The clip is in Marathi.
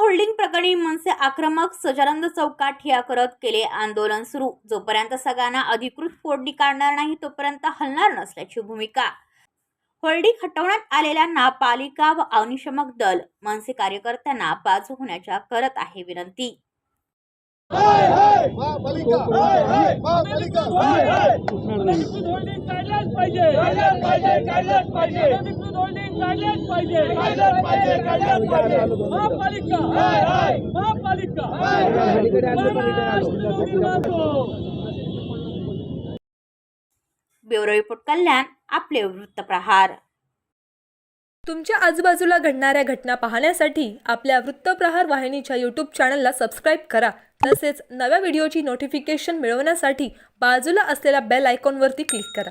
होल्डिंग प्रकरणी मनसे आक्रमक सजानंद चौकात ठिया करत केले आंदोलन सुरू. जोपर्यंत सगळ्यांना अधिकृत फोडणी काढणार नाही तोपर्यंत हलणार नसल्याची भूमिका. होल्डिंग हटवण्यात आलेल्यांना पालिका व अग्निशमक दल मनसे कार्यकर्त्यांना बाजू होण्याच्या करत आहे विनंती महापालिका महापालिका अनधिकृत होल्डिंग काढल्याच पाहिजे पाहिजे. पाहिजे. पाहिजे पाहिजे. महापालिका. महापालिका. ब्युरो रिपोर्ट कल्याण आपले वृत्तप्रहार. तुमच्या आजूबाजूला घडणाऱ्या घटना पाहण्यासाठी आपल्या वृत्तप्रहार वाहिनीच्या यूट्यूब चॅनलला सबस्क्राईब करा. तसेच नव्या व्हिडिओची नोटिफिकेशन मिळवण्यासाठी बाजूला असलेल्या बेल आयकॉनवरती क्लिक करा.